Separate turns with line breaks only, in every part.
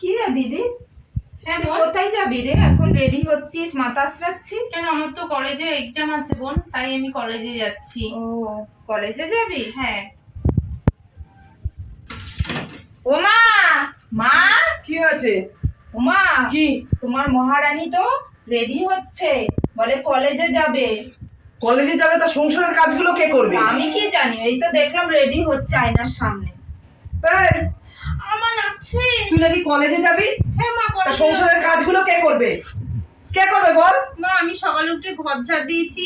কি রে দিদি?
হ্যাঁ
তুই কোথায় যাবি রে? এখন রেডি হচ্ছিস? মাথা
কেন আমার তো কলেজে এক্সাম আছে বোন তাই আমি কলেজে যাচ্ছি।
ও কলেজে যাবি?
হ্যাঁ।
ও মা! মা!
কি আছে
ও মা!
কি?
তোমার মহারানী তো রেডি হচ্ছে। বলে কলেজে যাবে।
কলেজে যাবে তা সংসারের কাজগুলো কে করবে?
আমি কি জানি? এই তো দেখলাম রেডি হচ্ছে আয়নার সামনে।
এই,
আমার
তুই নাকি কলেজে যাবি?
হ্যাঁ মা কলেজে
সংসারের কাজগুলো কে করবে? কে করবে বল?
মা আমি সকালে উঠে ঘর ঝাড় দিয়েছি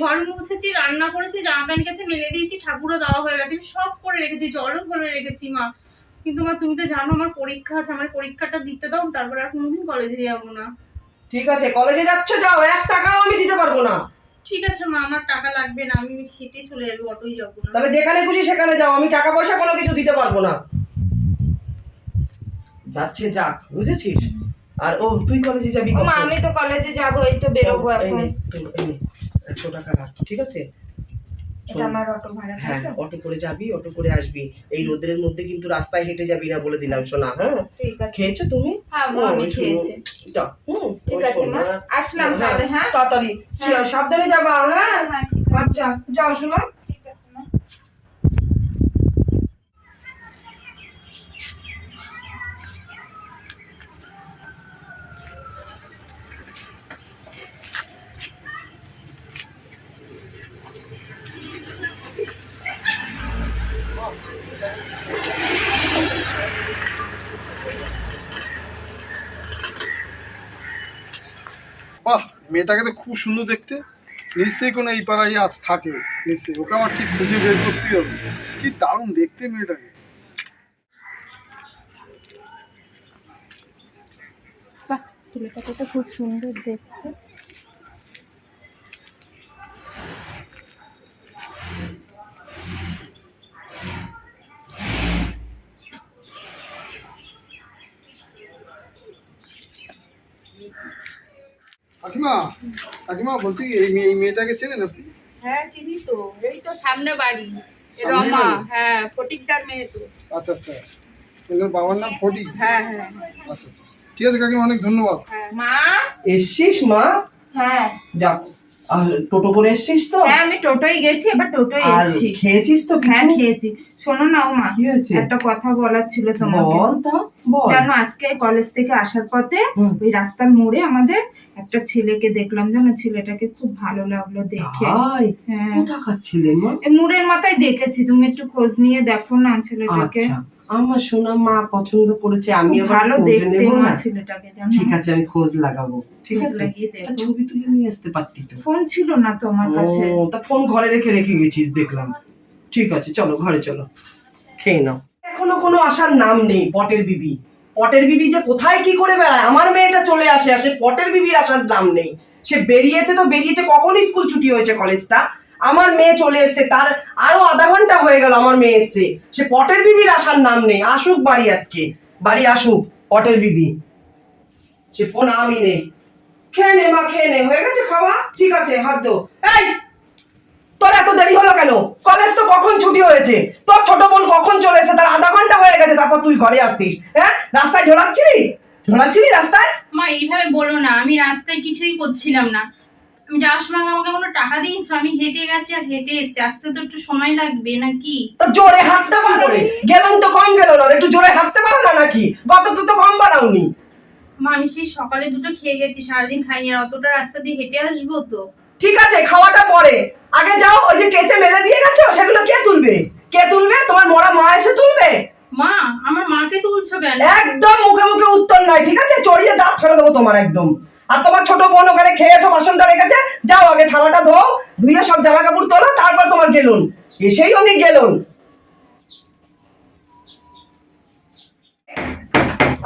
ঘর মুছেছি রান্না করেছি জামা প্যান্ট গেছে মেলে দিয়েছি ঠাকুরও দেওয়া হয়ে গেছে। আমি সব করে রেখেছি জলও ভরে রেখেছি মা। কিন্তু মা তুমি তো জানো আমার পরীক্ষা আছে আমার পরীক্ষাটা দিতে দাও তারপর আর কোনোদিন কলেজে যাব না।
ঠিক আছে কলেজে যাচ্ছ যাও এক টাকাও আমি দিতে পারব না।
ঠিক আছে মা আমার টাকা লাগবে না আমি হেঁটে চলে যাব অটোই যাব না।
তাহলে যেখানে খুশি সেখানে যাও আমি টাকা পয়সা কোনো কিছু দিতে পারব না। যাচ্ছে যাক বুঝেছিস? আর ও তুই কলেজে যাবি
মা আমি তো কলেজে যাব এই তো বেরোবো এখন।
নে, তো- এই নে, একশো টাকা রাখ ঠিক আছে
এটা আমার অটো ভাড়া তাই
হ্যাঁ অটো করে যাবি অটো করে আসবি। এই রোদের মধ্যে কিন্তু রাস্তায় হেঁটে যাবি না বলে দিলাম শোনা হ্যাঁ? খেয়েছো তুমি?
হ্যাঁ আসলাম
হ্যাঁ,
তাহলে হ্যাঁ?
তাড়াতাড়ি। সাবধানে যাবা হ্যাঁ?
হ্যাঁ
আচ্ছা যাও শোনো
ঠিক আছে মা
বাহ মেয়েটাকে তো খুব সুন্দর দেখতে। নিশ্চয়ই কোনো এই পাড়ায় আজ থাকে, নিশ্চয়ই। ওকে আমার ঠিক খুঁজে বের করতেই হবে। কি দারুণ দেখতে মেয়েটাকে।
ছেলেটাকে তো খুব সুন্দর দেখতে।
কাকিমা? কাকিমা বলছি কি এই মেয়ে এই মেয়েটাকে চেনেন আপনি?
হ্যাঁ চিনি তো। এই তো সামনে বাড়ি। রমা হ্যাঁ ফটিকদার মেয়ে তো।
আচ্ছা আচ্ছা। এগুলোর বাবার নাম ফটিক?
হ্যাঁ হ্যাঁ।
আচ্ছা আচ্ছা। ঠিক আছে কাকিমা অনেক ধন্যবাদ।
হ্যাঁ
মা?
এসছিস মা?
হ্যাঁ।
আর টোটো করে এসছিস তো?
হ্যাঁ আমি টোটোয় গেছি এবার
আর
এসেছি।
খেয়েছিস তো
হ্যাঁ খেয়েছি। শোনো না ও মা একটা কথা বলার ছিল তোমাকে।
বল তা
জানো আজকে কলেজ থেকে আসার পথে ওই রাস্তার মোড়ে আমাদের একটা ছেলেকে দেখলাম জানো ছেলেটাকে খুব ভালো লাগল দেখে। হ্যাঁ।
কোথাকার
এই মোড়ের মাথায় দেখেছি তুমি একটু খোঁজ নিয়ে দেখো না ছেলেটাকে।
আচ্ছা। আমার সোনা মা পছন্দ করেছে আমি
ভালো দেখতে মা
না
ছেলেটাকে জানো?
ঠিক আছে আমি খোঁজ লাগাবো ঠিক আছে? একটা ছবি তুলে নিয়ে আসতে পারতি তো।
ফোন ছিল না তো আমার কাছে।
তা ফোন ঘরে রেখে রেখে গেছিস দেখলাম। ঠিক আছে চলো ঘরে চলো। খেয়ে নাও। এখনও কোনো আসার নাম নেই পটের বিবি। পটের বিবি যে কোথায় কি করে বেড়ায়? আমার মেয়েটা চলে আসে আসে পটের বিবির আসার নাম নেই। সে বেরিয়েছে তো বেরিয়েছে কখন স্কুল ছুটি হয়েছে কলেজটা আমার মেয়ে চলে এসছে, তার আরও আধা ঘণ্টা হয়ে গেল আমার মেয়ে এসছে। সে পটের বিবির আসার নাম নেই, আসুক বাড়ি আজকে, বাড়ি আসুক, পটের বিবি। সে ফোন আমি নেই। খেয়ে নে মা, খেয়ে নে, হয়ে গেছে খাওয়া? ঠিক আছে, হাত দো এই, তোর এত দেরি হলো কেন? কলেজ তো কখন ছুটি হয়েছে? তোর ছোট বোন কখন চলে এসে তার আধা ঘণ্টা হয়ে গেছে, তারপর তুই ঘরে আসতিস। হ্যাঁ রাস্তায় ঢোলাচ্ছিলি? ঢোলাচ্ছিলি রাস্তায়?
মা, এইভাবে বলো না, আমি রাস্তায় কিছুই করছিলাম না। আমি যাওয়ার সময় আমাকে কোনো টাকা দিয়েছ? আমি হেঁটে গেছি আর হেঁটে এসেছি। আসতে তো একটু সময় লাগবে নাকি?
তো জোরে হাঁটতে পারো করে গেলাম তো কম গেল না। একটু জোরে হাঁটতে পারো না নাকি? গত তো তো কম বাড়াওনি।
মা আমি সেই সকালে দুটো খেয়ে গেছি সারাদিন খাইনি। আর অতটা রাস্তা দিয়ে হেঁটে আসব তো?
ঠিক আছে খাওয়াটা পরে। আগে যাও ওই যে কেচে মেলে দিয়ে গেছো সেগুলো কে তুলবে? কে তুলবে? তোমার মরা মা এসে তুলবে?
মা আমার মাকে তুলছো কেন?
একদম মুখে মুখে উত্তর নয় ঠিক আছে? চড়িয়ে দাঁত ফেলে দেবো তোমার একদম। আর তোমার ছোট বোন ওখানে খেয়ে তো বাসনটা রেখেছে যাও আগে থালাটা ধোও ধুয়ে সব জামা কাপড় তোলো তারপর তোমার গেলুন। এসেই অনেক গেলুন।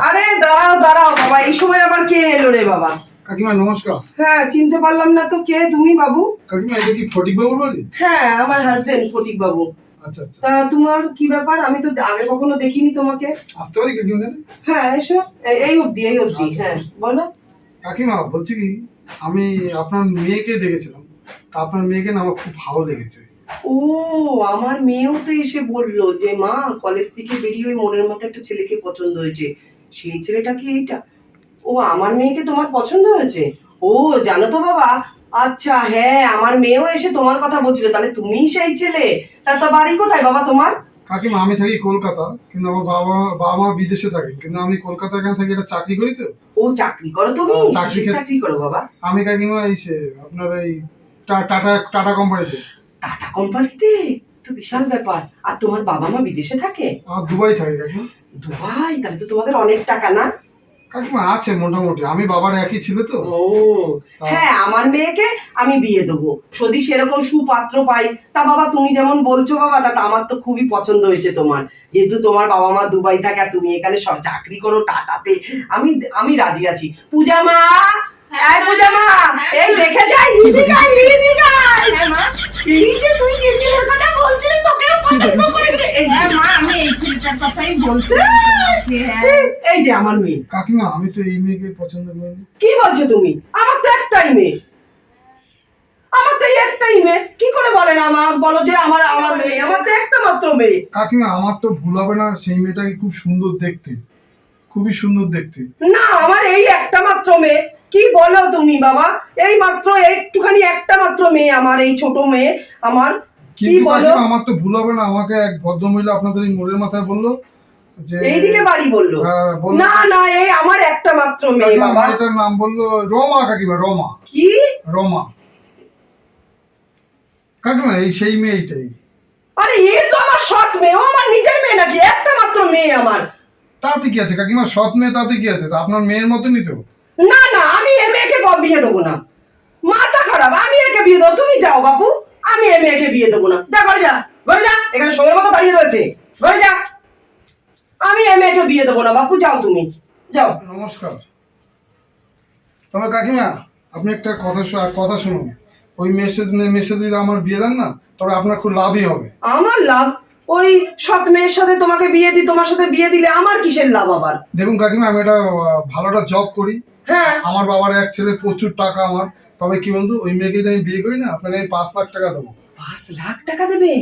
আরে দাঁড়াও দাঁড়াও বাবা এই সময় আবার কে এলো রে বাবা?
কাকিমা নমস্কার।
হ্যাঁ চিনতে পারলাম না তো কে তুমি বাবু?
কাকিমা এটা কি ফটিক বাবুর বাড়ি?
হ্যাঁ আমার হাজবেন্ড ফটিক বাবু
আচ্ছা। আচ্ছা
তোমার কি ব্যাপার? আমি তো আগে কখনো দেখিনি তোমাকে।
আসতে পারি কাকিমা
হ্যাঁ এসো। এই- এই অবধি এই অবধি
আচ্ছা।
হ্যাঁ বলো।
কাকিমা বলছি কি আমি আপনার মেয়েকে দেখেছিলাম। তা আপনার মেয়েকে না আমার খুব ভালো লেগেছে।
ও আমার মেয়েও তো এসে বলল যে মা কলেজ থেকে বেরিয়ে ওই মনের মতো একটা ছেলেকে পছন্দ হয়েছে। সেই ছেলেটা কি এইটা? ও আমার মেয়েকে তোমার পছন্দ হয়েছে? ও জানো তো বাবা? আচ্ছা হ্যাঁ আমার মেয়েও এসে তোমার কথা বলছিল। তাহলে তুমিই সেই ছেলে? তা তো বাড়ি কোথায় বাবা তোমার?
কাকিমা আমি থাকি কলকাতা কিন্তু আমার বাবা বাবা মা বিদেশে থাকে কিন্তু আমি কলকাতা এখানে থাকি? এটা চাকরি করি তো।
ও চাকরি করো তুমি
চাকরি
চাকরি করো বাবা?
আমি কাকিমা এই সে আপনার টা- টাটা টাটা কোম্পানিতে।
টাটা কোম্পানিতে? তো বিশাল ব্যাপার। আর তোমার বাবা মা বিদেশে থাকে?
দুবাই থাকে কাকিমা।
দুবাই? তাহলে তো তোমাদের অনেক টাকা না?
কাকিমা আছে মোটামুটি। আমি বাবার একই ছিল তো।
ও। হ্যাঁ আমার মেয়েকে আমি বিয়ে দেবো। যদি সেরকম সুপাত্র পাই তা বাবা তুমি যেমন বলছো বাবা তা আমার তো খুবই পছন্দ হয়েছে তোমার। যেহেতু তোমার বাবা মা দুবাই থাকে আর তুমি এখানে সব চাকরি করো টাটাতে। আমি আমি রাজি আছি। পূজা মা! এই পূজা মা এই দেখে যাই
হ্যাঁ মা
এই যে তুই যে ছেলের কথা বলছিলি তোকেও পছন্দ করেছে। এই
হ্যাঁ মা আমি এই ছেলেটার কথাই হ্যাঁ
এই যে আমার মেয়ে।
কাকিমা আমি তো এই মেয়েকে পছন্দ করি
কি বলছো তুমি? আমার তো একটাই মেয়ে। আমার তো এই একটাই মেয়ে। কি করে বলেন আমার বলো যে আমার আমার মেয়ে। আমার তো একটা মাত্র মেয়ে।
কাকিমা আমার তো ভুল হবে না সেই মেয়েটাকে খুব সুন্দর দেখতে। খুবই সুন্দর দেখতে।
না আমার এই একটা মাত্র মেয়ে। কি বলো তুমি বাবা? এই মাত্র একটুখানি একটা মাত্র মেয়ে আমার এই ছোট মেয়ে আমার। কি বলো?
আমার তো ভুল হবে না আমাকে এক ভদ্রমহিলা আপনাদের এই মোড়ের মাথায় বলল যে
এইদিকে বাড়ি বলল?
হ্যাঁ,
না না এই আমার একটা মাত্র মেয়ে বাবা।
মেয়েটার নাম বলল রমা কাকিমা রমা।
কি?
রমা। কাকিমা এই সেই মেয়েটাই।
আরে এ তো আমার সৎ মেয়ে ও আমার নিজের মেয়ে নাকি? একটা মাত্র মেয়ে আমার।
তাতে কি আছে কাকিমা? সৎ মেয়ে তাতে কি আছে? তা আপনার মেয়ের মতনই তো।
না না আমি এ মেয়েকে বিয়ে দেবো না। মাথা খারাপ আমি একে বিয়ে দেবো। তুমি যাও বাপু আমি এ মেয়েকে বিয়ে দেবো না। যা ঘরে যা ঘরে যা এখানে সময়ের মতো দাঁড়িয়ে রয়েছে। ঘরে যা। আমি এ মেয়েকে বিয়ে দেবো না বাপু যাও তুমি। যাও।
নমস্কার। তবে কাকিমা আপনি একটা কথা কথা শুনুন। ওই মেয়ের সাথে যদি আমার বিয়ে দেন না তবে আপনার খুব লাভই হবে।
আমার লাভ? ওই সৎ মেয়ের সাথে তোমাকে বিয়ে দিই তোমার সাথে বিয়ে দিলে আমার কিসের লাভ আবার?
দেখুন কাকিমা আমি একটা আহ, ভালো একটা জব করি।
হ্যাঁ।
আমার বাবার এক ছেলে প্রচুর টাকা আমার। তবে কি বন্ধু ওই মেয়েকে যদি আমি বিয়ে করি না আপনাকে আমি পাঁচ লাখ টাকা দেবো।
পাঁচ লাখ টাকা দেবে?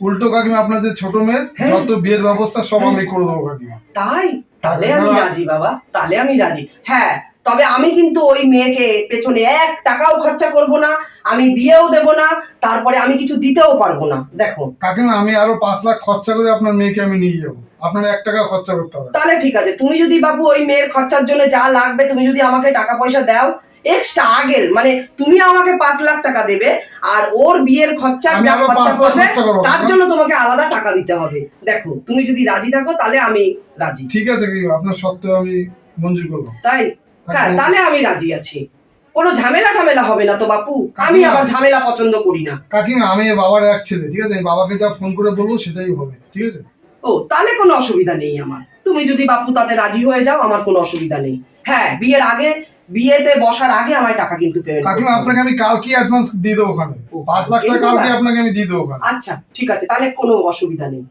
উল্টো কাকিমা আপনার যে ছোট মেয়ের
হ্যাঁ।
যত বিয়ের ব্যবস্থা সব আমি করে দেবো কাকিমা।
তাই? তাহলে আমি রাজি বাবা। তাহলে আমি রাজি। হ্যাঁ তবে আমি কিন্তু ওই মেয়েকে পেছনে এক টাকাও খরচা করব না আমি বিয়েও দেব না তারপরে আমি কিছু দিতেও পারব না। দেখো।
কাকিমা আমি আরও পাঁচ লাখ খরচা করে আপনার মেয়েকে আমি নিয়ে যাব। আপনার এক টাকা খরচা করতে হবে।
তাহলে ঠিক আছে তুমি যদি বাবু ওই মেয়ের খরচার জন্য যা লাগবে তুমি যদি আমাকে টাকা পয়সা দাও এক্সট্রা আগের মানে তুমি আমাকে পাঁচ লাখ টাকা দেবে আর ওর বিয়ের খরচার
আমি
যা খরচা করবে তার জন্য তোমাকে আলাদা টাকা দিতে হবে। দেখো তুমি যদি রাজি থাকো তাহলে আমি রাজি।
ঠিক আছে আপনার সত্ত্বেও আমি মঞ্জুর করব।
তাই? হ্যাঁ তাহলে আমি রাজি আছি। কোনো ঝামেলা ঠামেলা হবে না তো বাপু। আমি আবার ঝামেলা পছন্দ করি না।
কাকিমা আমি বাবার এক ছেলে ঠিক আছে? বাবাকে যা ফোন করে বলব সেটাই হবে ঠিক আছে?
ও তাহলে কোনো অসুবিধা নেই আমার। তুমি যদি বাপু তাতে রাজি হয়ে যাও আমার কোনো অসুবিধা নেই। হ্যাঁ বিয়ের আগে বিয়েতে বসার আগে আমার টাকা কিন্তু পেমেন্ট
কাকিমা আপনাকে আমি কালকে অ্যাডভান্স দিয়ে দেবো ওখানে।
ও,
পাঁচ লাখ টাকা কালকে আপনাকে আমি দিয়ে দেবো ওখানে।
আচ্ছা ঠিক আছে তাহলে কোনো অসুবিধা নেই।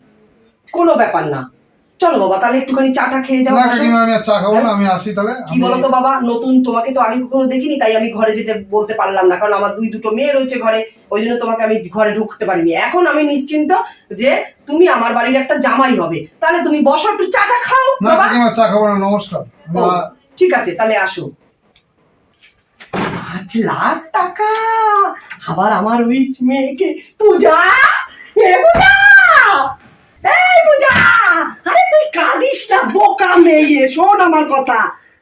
কোনো ব্যাপার না। চলো বাবা তাহলে একটুখানি চাটা খেয়ে যাও
না
বসো।
কাকিমা আমি আর চা খাব না আমি আসি তাহলে।
কি বলতো বাবা নতুন তোমাকে তো আগে কখনো দেখিনি তাই আমি ঘরে যেতে বলতে পারলাম না কারণ আমার দুই দুটো মেয়ে রয়েছে ঘরে ওই জন্য তোমাকে আমি ঘরে ঢুকতে পারিনি। এখন আমি নিশ্চিন্ত যে তুমি আমার বাড়ির একটা জামাই হবে। তাহলে তুমি বসো একটু চাটা খাও
না কাকিমা চা খাব না নমস্কার।
ঠিক আছে তাহলে আসো। পাঁচ লাখ টাকা আবার আমার ওই মেয়েকে। পূজা! এ পূজা এই পূজা আরে তুই কাঁদিস না বোকা মেয়ে শোন আমার কথা।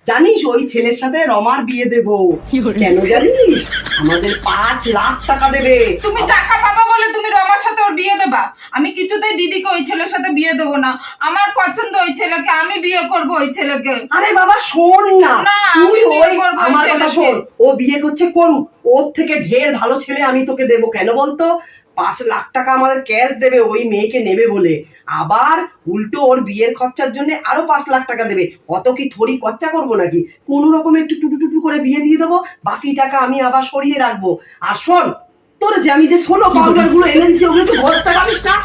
জানিস ওই ছেলের সাথে রমার বিয়ে দেব। কেন জানিস? আমাদের পাঁচ লাখ টাকা দেবে।
তুমি টাকা পাবা বলে তুমি রমার সাথে ওর বিয়ে দেবা? আমি কিছুতেই দিদিকে ওই ছেলের সাথে বিয়ে দেবো না। আমার পছন্দ ওই ছেলেকে আমি বিয়ে করব ওই ছেলেকে।
আরে বাবা শোন না।
না,
তুই
বিয়ে
ওই
করব ওই
আমার কথা
ছেলেকে।
শোন। ও বিয়ে করছে করুক। ওর থেকে ঢের ভালো ছেলে আমি তোকে দেবো। কেন বলতো? পাঁচ লাখ টাকা আমাদের ক্যাশ দেবে, ওই মেয়েকে নেবে বলে। আবার উল্টো ওর বিয়ের খরচার জন্য আরও পাঁচ লাখ টাকা দেবে। অত কি থরি খরচা করব নাকি? কোনো রকম একটু টুটু টুটু করে বিয়ে দিয়ে দেবো, বাকি টাকা আমি আবার সরিয়ে রাখব। আর শোন, তোর যে আমি যে সোলো পাউডারগুলো এনেছি, ওগুলো একটু ঘষতে পারিস না?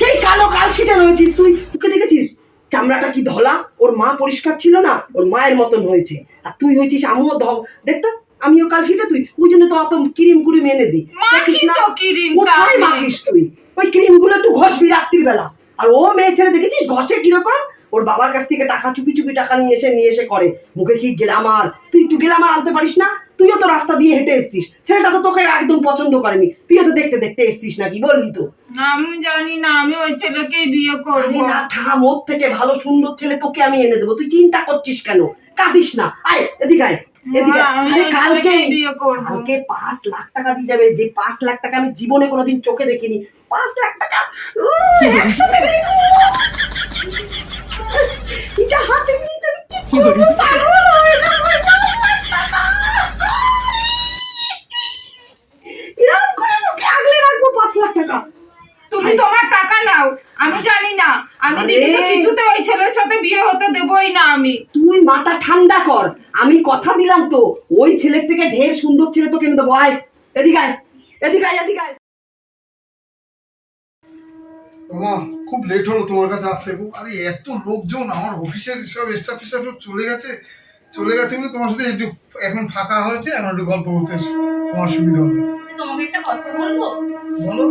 সেই কালো কাল ছিটে রয়েছিস তুই। তোকে দেখেছিস? চামড়াটা কি ধলা? ওর মা পরিষ্কার ছিল না? ওর মায়ের মতন হয়েছে। আর তুই হয়েছিস আমিও ধব। দেখতো আমিও কাল ছিটে তুই ওই জন্য তো অত ক্রিম কুরিম এনে দিই। দেখিস না? কোথায় মাখিস তুই? ওই ক্রিমগুলো একটু ঘষবি রাত্রিবেলা। আর ও মেয়ে ছেলে দেখেছিস ঘষে কীরকম? ওর বাবার কাছ থেকে টাকা চুপি চুপি টাকা নিয়ে এসে নিয়ে এসে করে। মুখে কি গেলামার তুই একটু গেলামার আনতে পারিস না? তুইও তো রাস্তা দিয়ে হেঁটে এসছিস। ছেলেটা তো তোকে একদম পছন্দ করেনি। তুইও তো দেখতে দেখতে এসছিস নাকি বলবি তো?
না আমি জানি না আমি ওই ছেলেকেই বিয়ে করব।
না থাম ওর থেকে ভালো সুন্দর ছেলে তোকে আমি এনে দেবো। তুই চিন্তা করছিস কেন? কাঁদিস না। আয় এদিকে আয়। কালকে পাঁচ লাখ টাকা দিয়ে যাবে যে পাঁচ লাখ টাকা আমি জীবনে কোনোদিন চোখে দেখিনি। পাঁচ লাখ টাকা এটা হাতে নিয়ে যাবি কি করব?
তুমি তোমার টাকা নাও আমি জানি না। আমি। দিদিকে কিছুতে ওই ছেলের সাথে বিয়ে হতে দেবই না আমি।
তুই মাথা ঠান্ডা কর। আমি কথা দিলাম তো। ওই ছেলের থেকে ঢের সুন্দর ছেলে তো কিনে দেবো আয়। এদিকে আয় এদিকে আয় এদিকে আয়।
মা খুব লেট হলো তোমার কাছে আসতে গো। আরে এত লোকজন আমার অফিসের সব স্টাফ ফিস্টাফ সব চলে গেছে। চলে গেছে বলে তোমার সাথে একটু এখন ফাঁকা হয়েছে এখন একটু গল্প করতে এসে। তোমার সুবিধা হবে।
তোমাকে একটা কথা বলব?
বলো।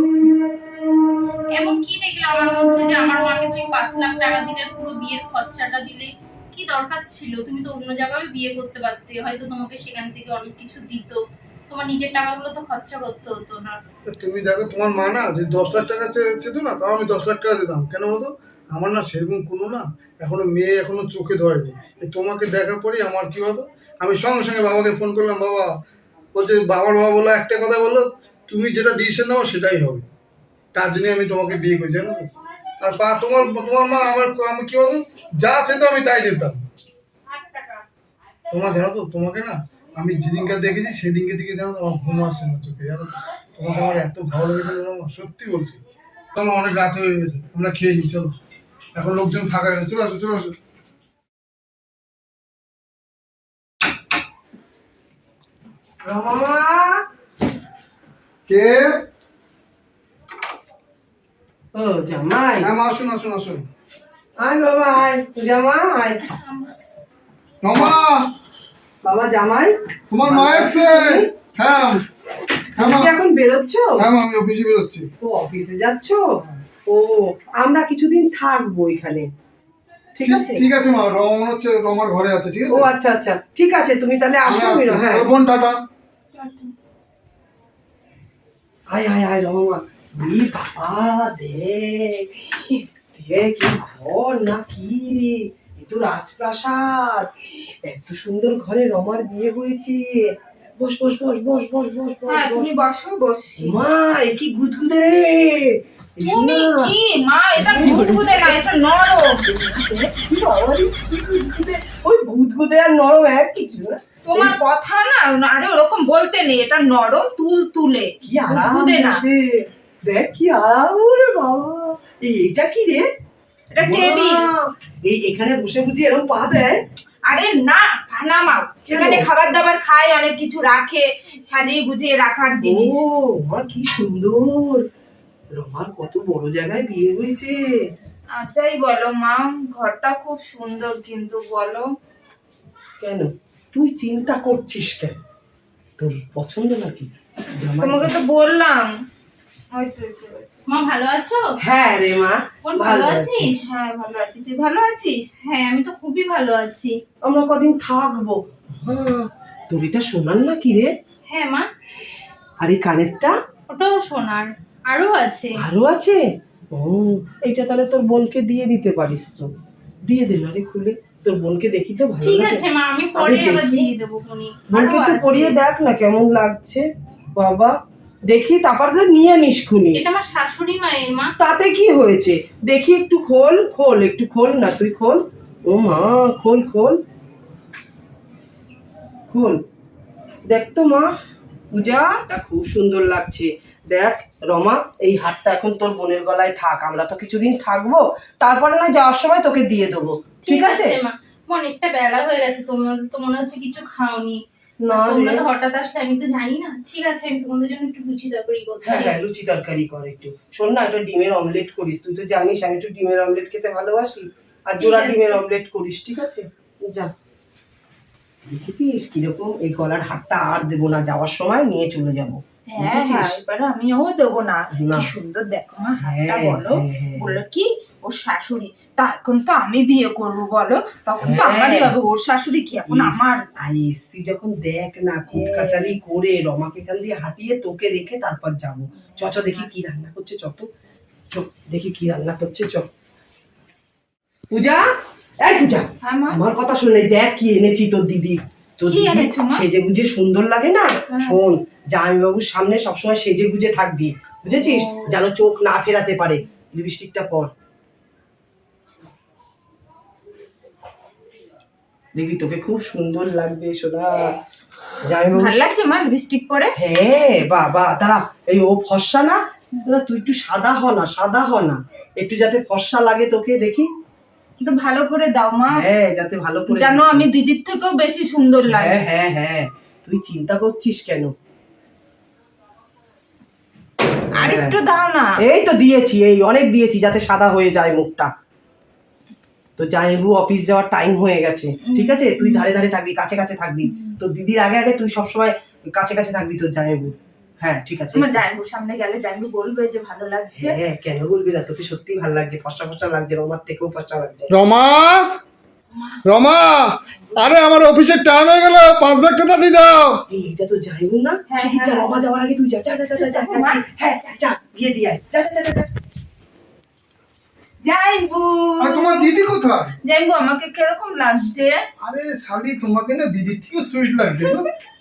এমন কি দেখলে আমার মধ্যে যে আমার মাকে তুমি পাঁচ লাখ টাকা দিলে পুরো বিয়ের খরচাটা দিলে? কি দরকার ছিল? তুমি তো অন্য জায়গায় বিয়ে করতে পারতে, হয়তো তোমাকে সেখান থেকে অনেক কিছু দিত। তোমার নিজের টাকাগুলো তো খরচা করতে হতো না।
তুমি দেখো, তোমার মা না, যে দশ লাখ টাকা চেতো না, তাও আমি দশ লাখ টাকা দিতাম। কেন বলতো? আমার না সেরকম কোনো না, এখনও মেয়ে এখনও চোখে ধরেনি। তোমাকে দেখার পরেই আমার কি হতো আমি সঙ্গে সঙ্গে বাবাকে ফোন করলাম, বাবা বলছে বাবার বাবা বলল একটা কথা বলল, তুমি যেটা ডিসিশন নেব সেটাই হবে। তার জন্য আমি তোমাকে বিয়ে করি জানো? আর বা তোমার তোমার মা আমার আমি কি বলতো যা চেতো আমি তাই দিতাম। তোমার জানো তো তোমাকে না আমি যেদিনকে দেখেছি সেদিনকে দিকে জানো আমার ঘুম আসছে না চোখে জানো তোমাকে আমার এত ভালো লেগেছে সত্যি বলছি। চলো অনেক রাত হয়ে গেছে আমরা খেয়ে নিই চলো। এখন লোকজন ফাঁকা গেছে চলো আসো চলো আসো। কে?
ও জামাই।
হ্যাঁ মা আসুন আসুন আসুন।
আয় বাবা আয়। জামা আয়।
রমা
বাবা জামাই।
তোমার মা এসছে। হ্যাঁ। হ্যাঁ
তুমি এখন বেরোচ্ছ?
হ্যাঁ আমি অফিসে বেরোচ্ছি।
ও অফিসে যাচ্ছ? ও আমরা কিছুদিন থাকব এখানে। ঠিক আছে?
ঠিক আছে মা। রমা হচ্ছে রমার ঘরে আছে ঠিক আছে?
ও আচ্ছা আচ্ছা। ঠিক আছে তুমি তাহলে আসো হ্যাঁ
বোন টাটা।
আয় আয় আয় রমা। ই বাবা দেখ দেখ ঘর না কি রে এ তো রাজপ্রাসাদ। এত সুন্দর ঘরে রমার বিয়ে হয়েছে। বস বস বস বস বস বস
হ্যাঁ তুমি বসো বসছি।
মা এ কি গুদগুদে রে?
তুমি কি? মা এটা গুদগুদে না এটা নরম।
ওই গুদগুদে আর নরম এক কিছু না।
তোমার কথা না আরে ওরকম বলতে নেই এটা নরম তুল তুলে।
কি আরাম
না।
বসে। দেখ কি আরাম বাবা। এই এটা কি রে?
এটা টেবিল
এই এখানে বসে বুঝি এরকম পা দেয়?
আরে না? এখানে খাবার দাবার খায় অনেক কিছু রাখে সাজিয়ে গুজিয়ে রাখার জিনিস।
ও মা কি সুন্দর। রমার কত বড় জায়গায় বিয়ে হয়েছে।
আচ্ছাই বলো মা ঘরটা খুব সুন্দর কিন্তু বলো।
কেন? তুই চিন্তা করছিস কেন? তোর পছন্দ নাকি?
তোমাকে তো বললাম।
মা ভালো আছো?
হ্যাঁ রে মা
বোন
ভালো
আছিস?
হ্যাঁ ভালো আছি। তুই ভালো আছিস?
হ্যাঁ আমি তো খুবই ভালো আছি।
আমরা কদিন থাকব? হ্যাঁ তোর এটা শোনার না কি রে?
হ্যাঁ মা।
আর এই কানেরটা?
ওটাও সোনার আরও আছে।
আরও আছে? ও এইটা তাহলে তোর বোনকে দিয়ে দিতে পারিস তো। দিয়ে দে না রে খুলে। তোর বোনকে দেখি তো ভালো
ঠিক আছে মা আমি পরে আবার দিয়ে দেবো কোনি
বোনকে একটু পরিয়ে দেখ না কেমন লাগছে। বাবা। দেখি তারপর নিয়ে নিস খুনি।
এটা আমার শাশুড়ি মায়ের মা।
তাতে কি হয়েছে? দেখি একটু খোল খোল একটু খোল না তুই খোল। ও মা খোল খোল। খোল। দেখ তো মা পূজাটা খুব সুন্দর লাগছে। দেখ রমা এই হাটটা এখন তোর বোনের গলায় থাক আমরা তো কিছুদিন থাকব। তারপরে না যাওয়ার সময় তোকে দিয়ে দেবো। ঠিক আছে?
মা। অনেকটা বেলা হয়ে গেছে তোমরা তো মনে হচ্ছে কিছু খাওনি। তোমরা তো হঠাৎ আসলে আমি তো জানি না। ঠিক আছে আমি তোমাদের জন্য একটু লুচি তরকারি করছি।
হ্যাঁ হ্যাঁ লুচি তরকারি কর একটু। শোন না একটা ডিমের অমলেট করিস। তুই তো জানিস আমি একটু ডিমের অমলেট খেতে ভালোবাসি। আর জোড়া ডিমের অমলেট করিস ঠিক আছে? যা। দেখেছিস কীরকম এই গলার হারটা আর দেবো না যাওয়ার সময় নিয়ে চলে যাব।
হ্যাঁ? হ্যাঁ এবারে আমিও দেবো না। সুন্দর দেখো মা হাতটা
হ্যাঁ,
বলো।
হ্যাঁ, হ্যাঁ।
বলল কি ওর শাশুড়ি। তা এখন তো আমি বিয়ে করব বলো? তখন তো
হ্যাঁ।
আমারই হবে। ওর শাশুড়ি কি এখন আমার?
এসছি যখন দেখ না খুব কাচারি করে রমাকে এখান দিয়ে হাঁটিয়ে তোকে রেখে তারপর যাব। চ চ দেখি কি রান্না করছে চত দেখি কি রান্না করছে চ। পূজা? এই পূজা
হ্যাঁ
আমার কথা শুনে দেখ কি এনেছি তোর দিদি। তোর দিদি সেজে গুজে সুন্দর লাগে না?
হ্যাঁ।
শোন জামাইবাবুর সামনে সবসময় সেজে গুজে থাকবি বুঝেছিস? যেন চোখ না ফেরাতে পারে। লিপস্টিকটা পর। দেখবি তোকে খুব সুন্দর লাগবে সোনা। জামাইবাবু
ভালো লাগছে মা লিপস্টিক পরে?
হ্যাঁ বাবা তারা এই ও ফর্সা না? দাদা তুই একটু সাদা হ না সাদা হ না। একটু যাতে ফর্সা লাগে তোকে দেখি।
একটু ভালো করে দাও মা।
হ্যাঁ যাতে ভালো করে
জানো আমি দিদির থেকেও বেশি সুন্দর লাগে।
হ্যাঁ হ্যাঁ। হ্যাঁ তুই চিন্তা করছিস কেন?
আর একটু দাও না।
এই তো দিয়েছি এই অনেক দিয়েছি যাতে সাদা হয়ে যায় মুখটা। তো জামাইবু অফিস যাওয়ার টাইম হয়ে গেছে ঠিক আছে তুই ধারে ধারে থাকবি কাছে কাছে থাকবি তোর দিদির আগে আগে তুই সবসময় কাছে কাছে থাকবি তোর জামাইবু হ্যাঁ ঠিক আছে
আমার সামনে গেলে জানবু বলবে যে ভালো লাগছে
হ্যাঁ কেন বলবি না তোকে সত্যি ভালো লাগছে ফর্সা ফর্সা লাগছে রমার থেকেও ফর্সা লাগছে
রমা রমা আরে আমার অফিসের টাইম হয়ে গেল পাঁচ লাখ টাকা দিয়ে দাও
এই এটা তো যাইবু না
হ্যাঁ,
যা
হ্যাঁ।
রমা যাওয়ার আগে তুই যা যা যা যা যা, যা যা,
মা,
হ্যাঁ যা দিয়ে যা যা, যা,
জানবু
আর তোমার দিদি কোথায়?
জানবু আমাকে কীরকম লাগছে?
আরে শালি তোমাকে না দিদির থেকে সুইট লাগছে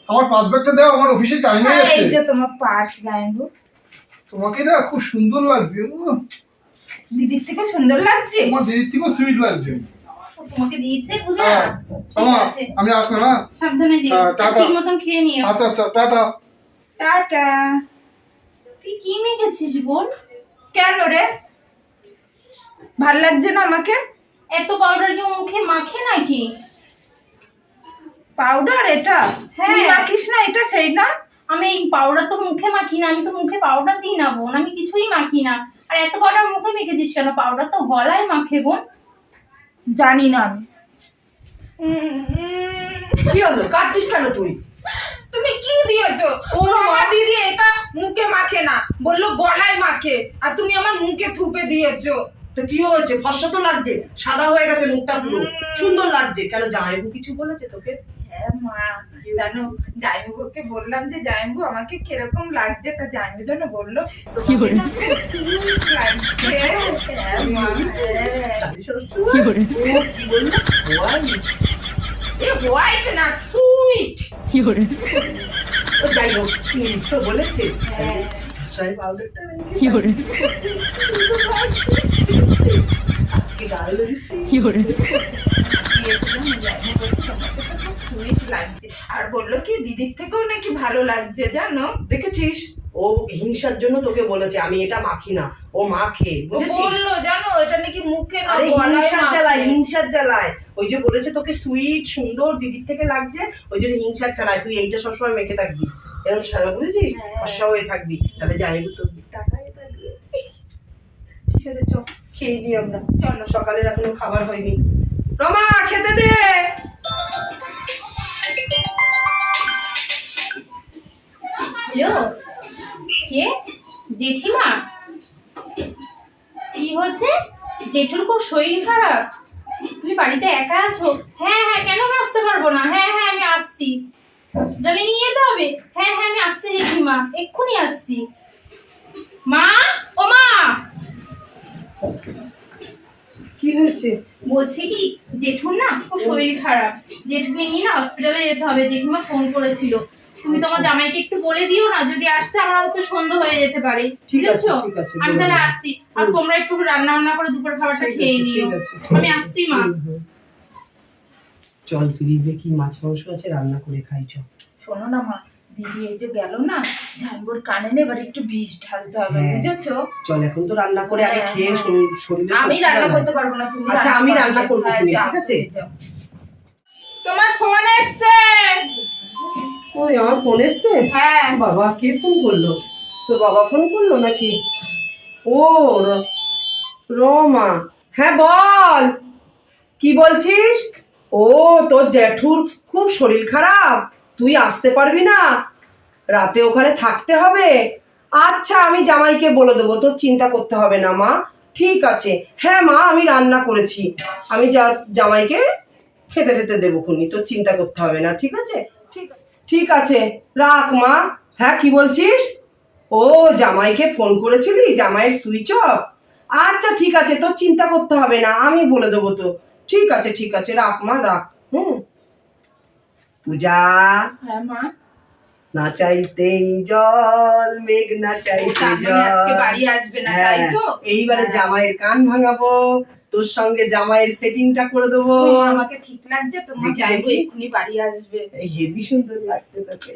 আমার পাঁচ ব্যাগটা দাও আমার অফিসের টাইম হয়ে
হ্যাঁ, এই
যাচ্ছে
যে তোমার পার্স জানবু
তোমাকে না খুব সুন্দর লাগছে
দিদির থেকে সুন্দর লাগছে?
তোমার দিদির থেকেও সুইট লাগছে।
ও তোমাকে দিয়েছে বুঝা
হ্যাঁ। আমি আসলাম হ্যাঁ?
সাবধানে দিও। ঠিক মতন খেয়ে নিও।
আচ্ছা আচ্ছা টাটা।
টাটা।
তুই কি মেখেছিস বোন?
কেন রে? ভালো লাগছে না আমাকে?
এত পাউডার কি মুখে মাখে নাকি?
পাউডার এটা?
হ্যাঁ।
তুই মাখিস না এটা সেই না?
আমি এই পাউডার তো মুখে মাখি না আমি তো মুখে পাউডার দিই না বোন আমি কিছুই মাখি না। আর এত পাউডার মুখে মেখেছিস কেন? পাউডার তো গলায় মাখে বোন।
জানি না আমি।
কি হলো কাঁদছিস কেন তুই
তুমি কি দিয়েছ মা দিদি এটা মুখে মাখে না বলল গলায় মাখে আর তুমি আমার মুখে থুপে দিয়েছ
তো কি হয়েছে? ফর্সা তো লাগছে। সাদা হয়ে গেছে মুখটা পুরো। সুন্দর লাগছে। কেন জামাইবু কিছু বলেছে তোকে?
হ্যাঁ মা জানো জাইমুকে বললাম যে জাইমু আমাকে কীরকম লাগছে? তা জাইমু যেন বলল লাগছে? হ্যাঁ মা, হ্যাঁ।
কি বলল
এ হোয়াইট না সুইট
ও যাই হোক তো বলেছে।
হ্যাঁ।
সাহেব
লাগছে আর বলল কি দিদির থেকেও নাকি ভালো লাগছে জানো?
দেখেছিস? ও হিংসার জন্য তোকে বলেছে আমি এটা মাখি না ও মাখে বুঝেছিস?
বলল জানো এটা নাকি মুখে না
হিংসার জ্বালায় হিংসার জ্বালায় ওই যে বলেছে তোকে সুইট সুন্দর দিদির থেকে লাগছে ওই জন্য হিংসার জ্বালায় তুই এইটা সবসময় মেখে থাকবি। এরকম সারা বুঝেছিস?
হ্যাঁ।
ফর্সা হয়ে থাকবি। তাহলে জানিবি তোর টাকায় থাকবে ঠিক আছে চল। খেয়ে নি আমরা। চলো, সকালের এখনও খাবার হয়নি। রমা, খেতে দে!
হ্যালো? কে? জেঠিমা? কি হচ্ছে জেঠুর খুব শরীর খারাপ। তুমি বাড়িতে একা আছো? হ্যাঁ হ্যাঁ কেন আমি আসতে পারব না? হ্যাঁ হ্যাঁ আমি আসছি। হসপিটালে নিয়ে যেতে হবে? হ্যাঁ হ্যাঁ আমি আসছি জেঠিমা। এক্ষুনি আসছি। মা? ও মা!
কি হয়েছে?
বলছি কি জেঠুর না খুব শরীর খারাপ। জেঠুকে নিয়ে না হসপিটালে যেতে হবে জেঠিমা ফোন করেছিল। তুমি তোমার
আচ্ছা।
জামাইকে একটু বলে দিও না যদি আসতে আমার হয়তো সন্ধ্যা হয়ে যেতে পারে।
ঠিক আছে,
আছে
ঠিক আছে,
আমি তাহলে আসছি। আর তোমরা একটু রান্না বান্না করে দুপুর খাবারটা খেয়ে নিও। আমি আসছি মা।
চল ফ্রিজে কি মাছ মাংস আছে রান্না করে খাই চল।
শোনো না মা। দিদি এই যে গেল না ঝাইবুর কানে না এবার একটু বিষ ঢালতে হবে
হ্যাঁ।
বুঝেছ?
চল এখন তো রান্না করে আগে
হ্যাঁ,
খেয়ে
হ্যাঁ।
শরীর- শরীরে
আমি রান্না করতে পারব না তুমি
আচ্ছা, আমি রান্না
করবে।
তুমি, ঠিক আছে?
তোমার ফোন এসছে।
ওই আমার ফোন এসছে?
হ্যাঁ।
বাবা কে ফোন করল? তোর বাবা ফোন করল নাকি? ও রমা। হ্যাঁ বল। কি বলছিস? ও তোর জ্যাঠুর খুব শরীর খারাপ। তুই আসতে পারবি না। রাতে ওখানে থাকতে হবে। আচ্ছা আমি জামাইকে বলে দেবো, তোর চিন্তা করতে হবে না, মা। ঠিক আছে। হ্যাঁ মা, আমি রান্না করেছি। আমি যা, জামাইকে খেতে খেতে দেবো খুনি, তোর চিন্তা করতে হবে না, ঠিক আছে? ঠিক ঠিক আছে। রাখ, মা। হ্যাঁ কি বলছিস? ও, জামাইকে ফোন করেছিলি? জামাইয়ের সুইচ অফ? আচ্ছা ঠিক আছে, তোর চিন্তা করতে হবে না, আমি বলে দেবো তো। ঠিক আছে ঠিক আছে, রাখ, মা, রাখ। পূজা।
হ্যাঁ মা।
না চাইতেই জল মেঘ না চাইতে
মানে আজকে
জল
বাড়ি আসবে না
হ্যাঁ,
তাই তো?
এইবারে
হ্যাঁ।
জামাইয়ের কান ভাঙাবো তোর সঙ্গে জামাইয়ের সেটিংটা করে দেবো।
আমাকে ঠিক লাগছে তোমার
দেখি,
যাইবো এক্ষুনি বাড়ি আসবে।
হেভি সুন্দর লাগছে তোকে।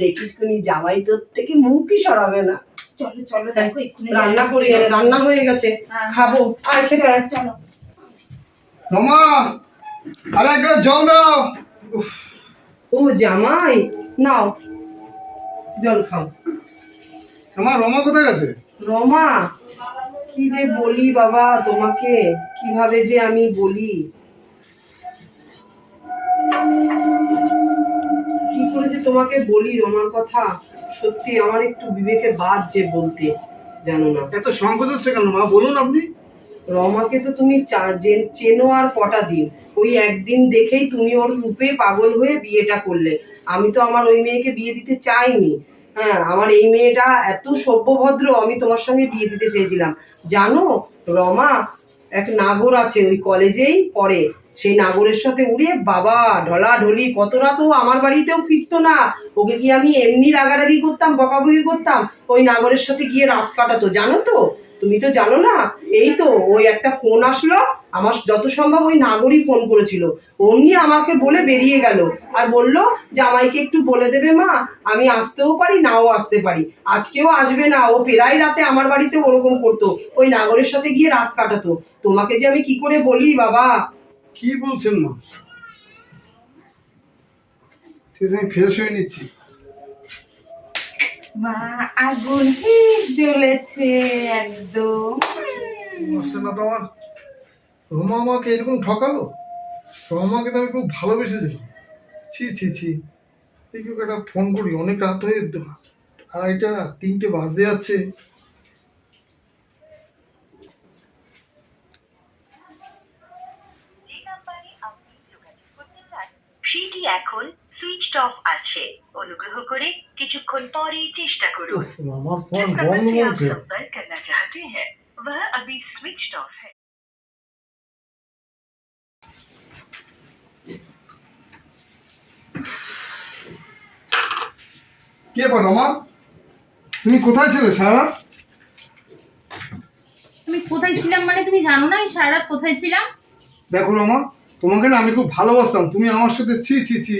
দেখিস কোনি জামাই তোর থেকে মুখই সরাবে না।
চলো চলো দেখো এক্ষুনি
রান্না করি রান্না হয়ে গেছে। খাব আর খেতে।
চলো
রমা আরে একটা জল দাও। উফ,
ও জামাই নাও জল খাও।
রমা রমা কোথায় গেছে?
রমা কি যে বলি বাবা তোমাকে কীভাবে যে আমি বলি? কি করে যে তোমাকে বলি রমার কথা? সত্যি আমার একটু বিবেকে বাদ যে বলতে জানো না।
এত সংকোচ হচ্ছে কেন মা? বলুন আপনি।
রমাকে তো তুমি চেনো আর কটা দিন। ওই একদিন দেখেই তুমি ওর রূপে পাগল হয়ে বিয়েটা করলে। আমি তো আমার ওই মেয়েকে বিয়ে দিতে চাইনি। হ্যাঁ আমার এই মেয়েটা এত সভ্যভদ্র, আমি তোমার সঙ্গে বিয়ে দিতে চেয়েছিলাম। জানো, রমা, এক নাগর আছে ওই কলেজেই পড়ে। সেই নাগরের সাথে উড়ে বাবা ঢলা ঢলি কত রাত ও আমার বাড়িতেও ফিরতো না। ওকে কি আমি এমনি রাগারাগি করতাম, বকাবকি করতাম? ওই নাগরের সাথে গিয়ে রাত কাটাতো, জানো তো? তুমি তো জানো না? এই তো, ওই একটা ফোন আসলো, আমার যত সম্ভব ওই নাগরই ফোন করেছিল। অমনি আমাকে বলে বেরিয়ে গেল আর বলল, জামাইকে একটু বলে দেবে মা, আমি আসতেও পারি, নাও আসতে পারি। আজকেও আসবে না, ও ফেরাই রাতে আমার বাড়িতে ওরকম করতো, ওই নাগরের সাথে গিয়ে রাত কাটাতো। তোমাকে যে আমি কি করে বলি বাবা?
কি বলছেন মা? ঠিক আছে, আমি ফ্রেশ হয়ে নিচ্ছি।
মা আগুন জ্বলেছে একদম।
বুঝছে না তো আমার। রমা আমাকে এরকম ঠকালো? রমাকে তো আমি খুব ভালোবেসেছিলাম। ছি ছি ছি। দেখি ওকে একটা ফোন করি। অনেক রাত হয়ে দ- আড়াইটা তিনটে
চান সেটি এখন সুইচড অফ আছে অনুগ্রহ করে কিছুক্ষণ পরে চেষ্টা করুন
উফ, আমার ফোন
जिस
বন্ধ
नंबर से आप
বলছে
संपर्क करना चाहते हैं वह अभी स्विच्ड ऑफ है
কে বা রমা তুমি কোথায় ছিলে সারা রাত?
আমি কোথায় ছিলাম মানে তুমি জানো না আমি সারা রাত কোথায় ছিলাম
দেখো রমা তোমাকে না আমি খুব ভালোবাসতাম তুমি আমার সাথে ছি ছি ছি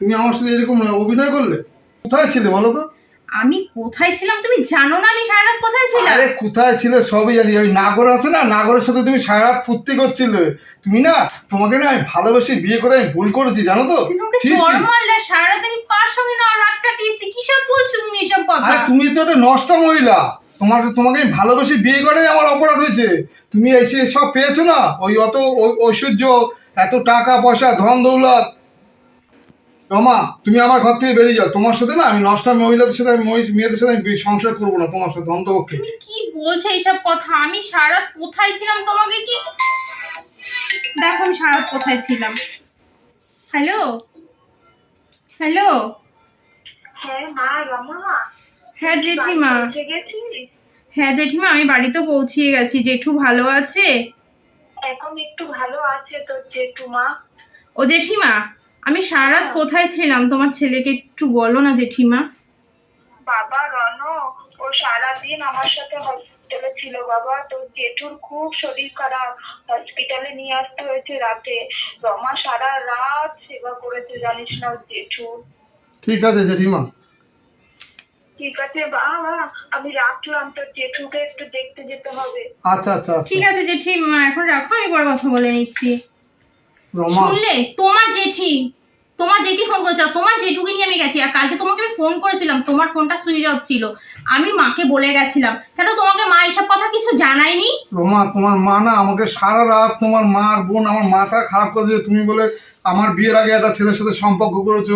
তুমি আমার সাথে এরকম অভিনয় করলে? কোথায় ছিলে বলো তো?
আমি কোথায় ছিলাম? তুমি জানো না আমি সারা রাত কোথায় ছিলাম?
আরে কোথায় ছিলে সবই জানি ওই নাগর আছে না নাগরের সাথে তুমি সারা রাত ফুর্তি করছিলে। তুমি না তোমাকে না আমি ভালোবেসে বিয়ে করে আমি ভুল করেছি জানো তো?
তুমি আমাকে
ছি ছি।
চড় মারলে সারা রাত আমি কার সঙ্গে না রাত কাটিয়েছি? কিসব বলছো তুমি এসব কথা?
আরে তুমি তো একটা নষ্ট মহিলা। তোমাকে তোমাকে আমি ভালোবেসে বিয়ে করে আমার অপরাধ হয়েছে। তুমি এসে সব পেয়েছ না? ওই অত ঐশ্বর্য এত টাকা পয়সা ধন দৌলত রমা তুমি আমার ঘর থেকে বেরিয়ে যাও। তোমার সাথে না আমি নষ্ট মহিলাদের সাথে আমি মেয়েদের সাথে আমি সংসার করব না তোমার সাথে অন্তপক্ষে
তুমি কি বলছো এইসব কথা? আমি সারা কোথায় ছিলাম তোমাকে কি? দেখো আমি সারা কোথায় ছিলাম। হ্যালো? হ্যালো?
হ্যাঁ মা
হ্যাঁ জেঠিমা। হ্যাঁ জেঠিমা আমি বাড়িতে পৌঁছিয়ে গেছি। জেঠু ভালো আছে?
এখন একটু ভালো আছে তোর জেঠু মা
ও জেঠিমা? আমি সারা রাত কোথায় ছিলাম? তোমার ছেলেকে একটু বলো না জেঠিমা।
বাবা রন ও সারাদিন আমার সাথে হসপিটালে ছিল। বাবা তোর জেঠুর খুব শরীর খারাপ। হসপিটালে নিয়ে আসতে হয়েছে রাতে। রমা সারা রাত সেবা করেছে জানিস না জেঠুর
ঠিক আছে জেঠিমা।
ঠিক আছে বাবা আমি রাখলাম। তোর জেঠুকে একটু দেখতে যেতে হবে।
আচ্ছা আচ্ছা আচ্ছা।
ঠিক আছে জেঠিমা এখন রাখো আমি পরে কথা বলে নিচ্ছি। শুনলে? তোমার জেঠি। তোমার জেঠি ফোন করেছিল। তোমার জেঠুকে নিয়ে আমি গেছি। আর কালকে তোমাকে আমি ফোন করেছিলাম। তোমার ফোনটা সুইচ অফ ছিল। আমি মাকে বলে গেছিলাম। কেন তোমাকে মা এইসব কথা কিছু জানায়নি?
রমা তোমার মা না আমাকে সারা রাত তোমার মার বোন আমার মাথা খারাপ করে দিয়ে তুমি বলে আমার বিয়ের আগে একটা ছেলের সাথে সম্পর্ক করেছ।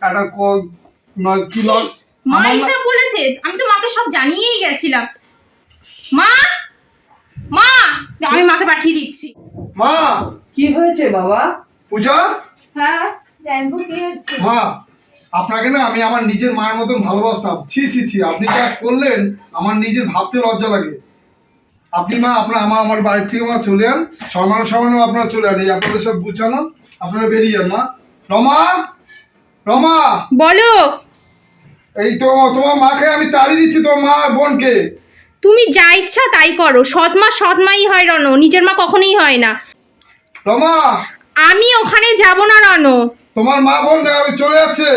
একটা নয় কি নয়
মা
মা-
এসব বলেছে। আমি তো মাকে সব জানিয়েই গেছিলাম। মা! মা! আমি মাকে পাঠিয়ে দিচ্ছি।
মা!
কি হয়েছে বাবা?
পূজা?
হ্যাঁ কি হচ্ছে
মা আপনাকে না আমি আমার নিজের মায়ের মতন ভালোবাসতাম। ছি ছি ছি আপনি যা করলেন আমার নিজের ভাবতে লজ্জা লাগে। আপনি মা আপনার আমার আমার বাড়ির থেকে মা চলে যান। সমানো সমানো আপনারা চলে যান। এই আপনাদের সব গুছানো আপনারা বেরিয়ে যান মা। রমা রমা!
বলো।
এই তো তোমার মাকে আমি তাড়িয়ে দিচ্ছি তোমার মা বোনকে।
তুমি যা ইচ্ছা তাই করো। সৎ মা সৎ মাই হয় রণ নিজের মা কখনোই হয় না।
রমা!
আমি ওখানে যাব না রণ
তোমার মা বোন আমি চলে যাচ্ছে।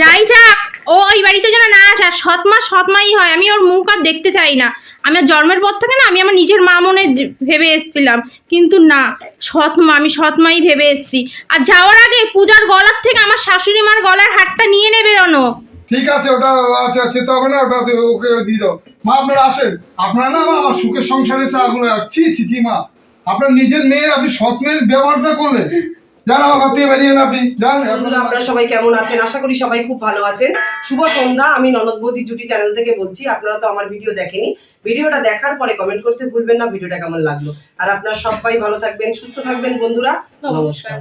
যাই যাক ও ওই বাড়িতে যেন না আসা সৎ মা সৎ মাই হয় আমি ওর মুখ আর দেখতে চাই না। আমি জন্মের পর থেকে না আমি আমার নিজের মা মনে ভেবে এসেছিলাম কিন্তু না সৎ মা আমি সৎ মাই ভেবে এসেছি। আর যাওয়ার আগে পূজার গলার থেকে আমার শাশুড়ি মার গলার হারটা নিয়ে নেবে রনো।
ঠিক আছে ওটা আচ্ছা যেতে হবে না ওটা ওকে দিয়ে দাও। মা আপনারা আসেন। আপনারা না আমার সুখের সংসারে আগুন ছি ছি ছি মা। আপনার নিজের মেয়ে আপনি সৎ মেয়ের ব্যবহারটা করলেন। যান আমার ঘর থেকে বেরিয়ে আপনি। যান
বন্ধুরা আপনারা সবাই কেমন আছেন? আশা করি সবাই খুব ভালো আছেন। শুভ সন্ধ্যা আমি ননদ বৌদি জুটি চ্যানেল থেকে বলছি। আপনারা তো আমার ভিডিও দেখেনি। ভিডিওটা দেখার পরে কমেন্ট করতে ভুলবেন না ভিডিওটা কেমন লাগল। আর আপনারা সবাই ভালো থাকবেন সুস্থ থাকবেন বন্ধুরা। নমস্কার।